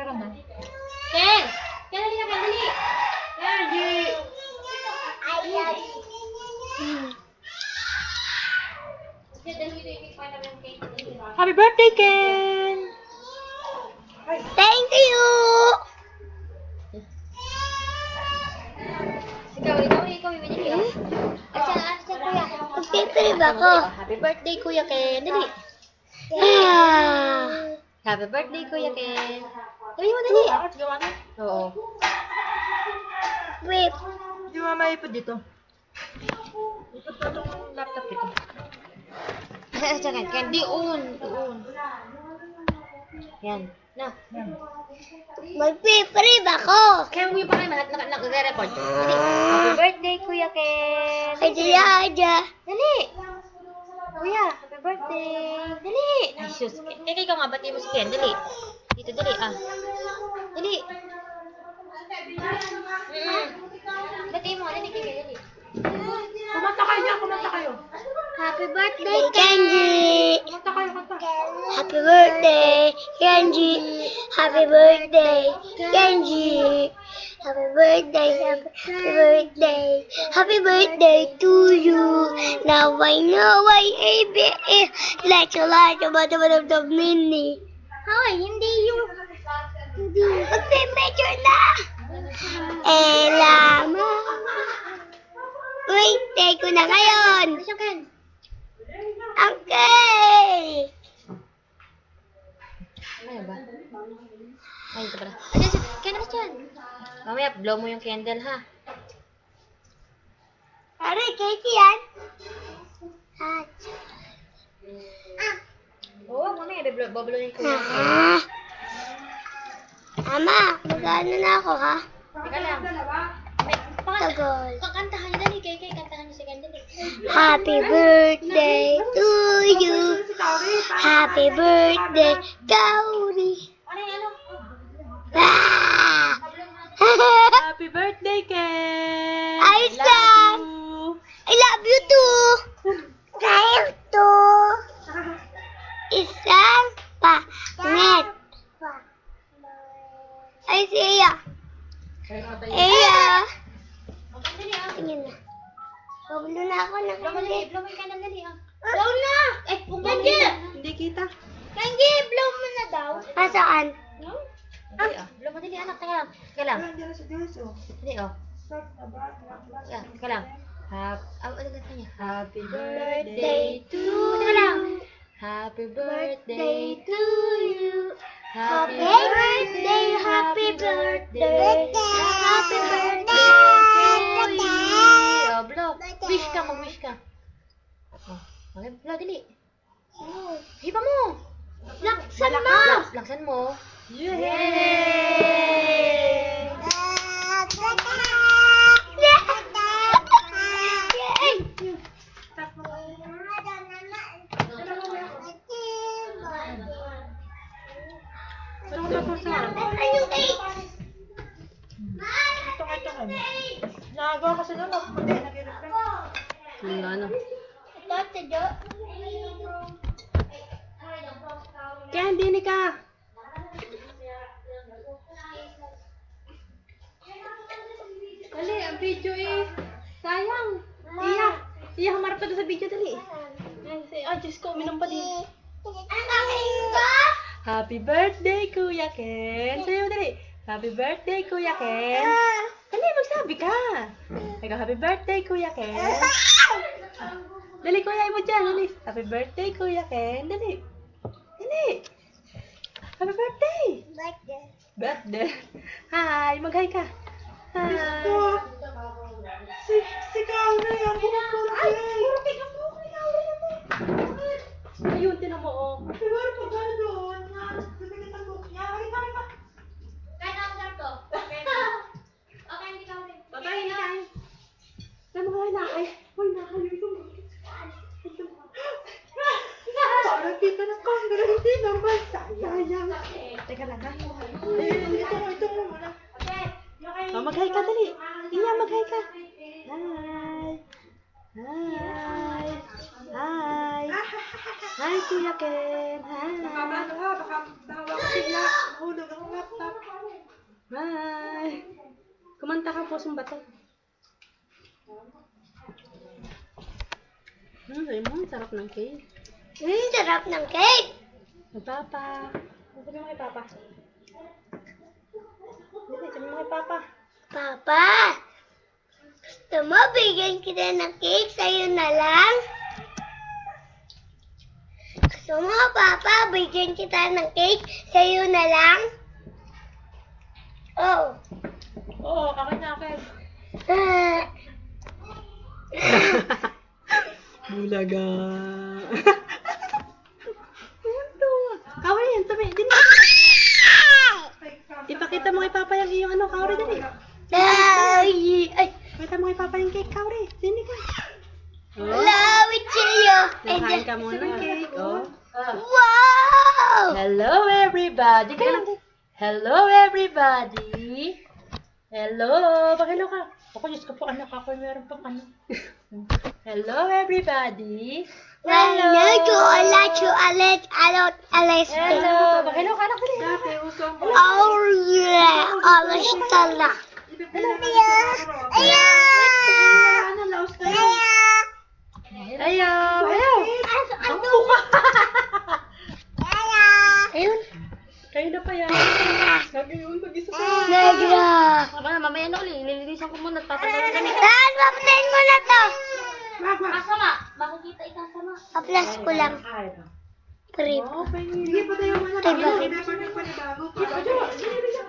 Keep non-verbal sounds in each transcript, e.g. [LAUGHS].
Meron na. Ken! Ken, dali na, Ken, dali! Ken, di! Happy birthday, Ken! Thank you! Ikaw, ikaw, ikaw, yung binili, oh. Asa, asa, kuya? Magpiprib ako. Happy birthday, Kuya Ken. Dali. Ah. Happy birthday, Kuya Ken. Dali mo, dali. Bakit gawa na? Oo. Whip. Di ba maipod dito? Ipod ko itong laptop dito. Ken, di on. Doon. Yan. Na. Yan. Magpiprib ako. Mo yung pakay, lahat nak nag-record. Dali. Happy birthday, Kuya Ken. Ay, aja. Dali. Kuya, happy birthday. Dali. Ay, sus. Kaya ikaw nga, bati mo si Ken. Dali. Dito, dali. Ah. Dali. Mm. Mo. Dali, kaya dali. Kumanta kayo dyan, kumanta kayo. Happy birthday, Kenji. Kumanta kayo, kanta. Happy birthday, Kenji. Happy birthday, Kenji. Happy birthday, happy birthday. Happy birthday to you. Now I know I am it. Like a lot of the the mini. Hoy, hindi yung... Hindi. Magpipicture na! Eh, lama. Wait, take ko na ngayon. Ken? Okay. Ano ba? Ay, ito pala. Ano dyan? Mamaya, blow mo yung candle, ha? Pare, cake yan. Ah. Bablow ko yan. Ah. Ama, magano na ako ha? Teka lang. May, Tagal. kakantahan niyo dali, kay kay, kantahan niyo si. Happy birthday to you. Happy birthday, Gauri. Ano ano? Ah! Happy birthday, Ken! Ayos Love lang. you. I love you too. Love too. Isang pangit. Ay, si Iya. Iya. Ah. Tingin na. Pablo na ako ng Blow hindi. blow mo yung candle, dali, ah. Blow na! Eh, kung Hindi. Hindi kita. Hindi, blow mo na daw. Pasaan? Dali, ah. Blow mo dali, anak, teka lang. Teka lang. Diyan sa Diyos, oh. Dali, oh. Yeah, teka lang. Hap, ah, ano kanta niya? Happy birthday to Teka lang. Happy birthday to you. Happy birthday, happy birthday, happy birthday ka, mag-wish ka. Oh, okay, blow, dali. Hipa mo. Laksan mo! Lak- Laksan mo. Yay! Nagawa kasi doon, oh. Hindi, nag-refresh. Ano. Ken, dini ka. Dali, ang video eh. Sayang. Iya. Iya, humarap ka sa video, dali. Ay, Diyos ko, uminom pa din. Happy birthday, Kuya Ken. Sayo, dali. Happy birthday, Kuya Ken. Dali, magsabi ka. Ikaw, happy birthday, Kuya Ken. Dali, Kuya, mo dyan. Dali. Happy birthday, Kuya Ken. Dali. Dali. Happy birthday. Birthday. Birthday. Hi, mag-hi ka. Hi. Si, si Kauna yan. Ay, puro kay Kauna. Ayun, tinan mo, oh. Siguro pag Kuya Ken. Hi. Baka ano ha, baka Bye. Kumanta ka po sa bato. Hmm, sabi mo, sarap ng cake. Hmm, sarap ng cake. Ay, Papa. Sabi mo kay Papa. Sabi mo kay Papa. Papa! Gusto mo bigyan kita ng cake sa'yo na lang? Gusto mo, Papa, bigyan kita ng cake sa'yo na lang? Oh. Oo, akin na akin. Ah. [LAUGHS] Bulaga. Kawin yan, tabi. Dini. Ipakita mo kay Papa yung iyong ano, Kauri, dali. Ay, ay, Pakita mo kay Papa yung cake, Kauri. Dini ka. Oh, lawit sa'yo. nakain ka muna ng cake, oh. Wow! Hello everybody. Lang. Hello everybody. Hello. Pakilo ka. Ako, Diyos ko po, anak ako, meron pang ano. [LAUGHS] Hello everybody. Hello, chocolate, chocolate, alot, alas. Hello. Pakilo ka, anak, mo. Oh, yeah, alas tala. Ayan! Ano, laos kayo? Ayan! Ayaw. Ayaw. Ang buka! Ayun. Kayo na pa yan. Sabi yun, mag-isa ka. Negra. Mama, mamaya na uli. Lilinisan ko muna. Tatanggalin kami. Saan, papatayin mo na to. Masama. Makikita ikasama. Aplas ko lang. Trip. Sige, patayo mo na. Panibago.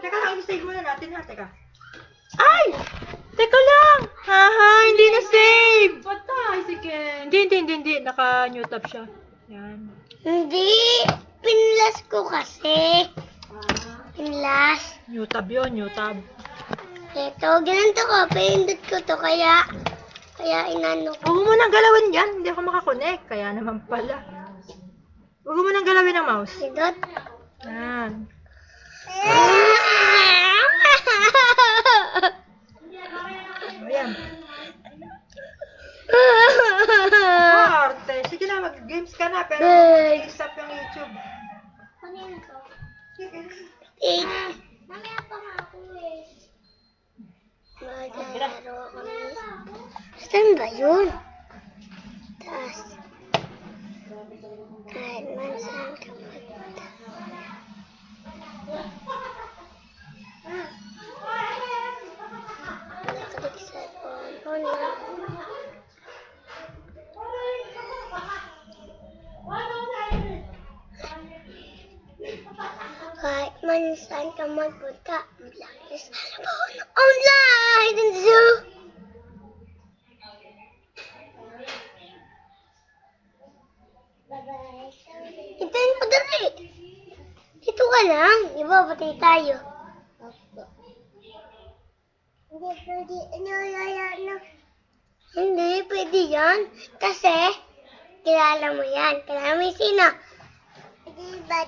Teka lang, i-save muna natin ha. Teka. Ay! Teka lang! Haha, hindi na save! Patay si Ken. Hindi, hindi, hindi, hindi. Naka-new tab siya. Yan. Hindi. Pinlas ko kasi. Pinlas. New tab yun, new tab. Ito, ganito ko. Pinindot ko to. Kaya, kaya inano ko. Huwag mo munang galawin yan. Hindi ako makakonect. Kaya naman pala. Huwag mo munang galawin ang mouse. Pindot. Yan. [LAUGHS] Ayan. [LAUGHS] Arte. Sige na, mag-games ka na. Pero i-stop yung YouTube. Eh, Mamaya pa nga ako eh. Maglalaro kami. Saan ba yun? Man saan ka magpunta, lagi sa. Online! And so, Hintayin ko dali. Dito ka lang. Di ba, patay tayo. Hindi pwede. Ano, ano, Hindi, pwede yan. Kasi, kilala mo yan. Kilala mo yung sino. Hindi ba,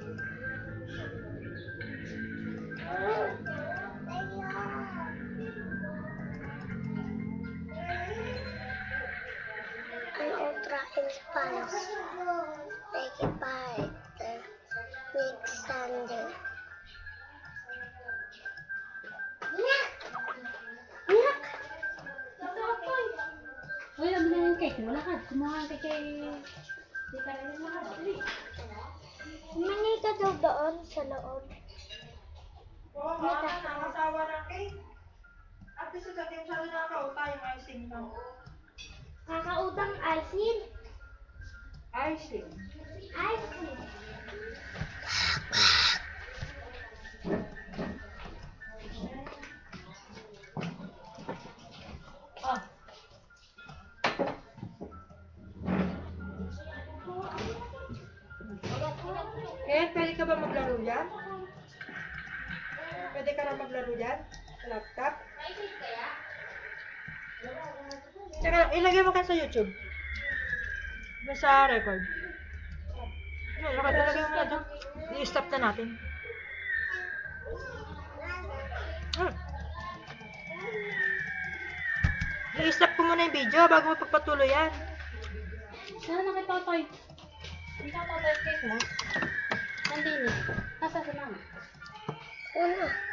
cake. Wala ka. Kay... Di ka rin lakad. Dali. Mangi ka daw doon sa loob. Oo, mga nakasawa na cake. At sa ating sabi na kauta yung icing na. Kakautang icing. Icing. Icing. Ken, pwede ka ba maglaro yan? Pwede ka na maglaro yan? Sa laptop? Teka, ilagay mo kayo sa YouTube. Sa record. Yun, ilagay mo na doon. I-stop na natin. Hmm. I-stop ko muna yung video bago mo pagpatuloy yan. Sana nakipatay. Eh. Hindi ka patay cake mo. ¿Dónde irías? Casa de mamá. Una.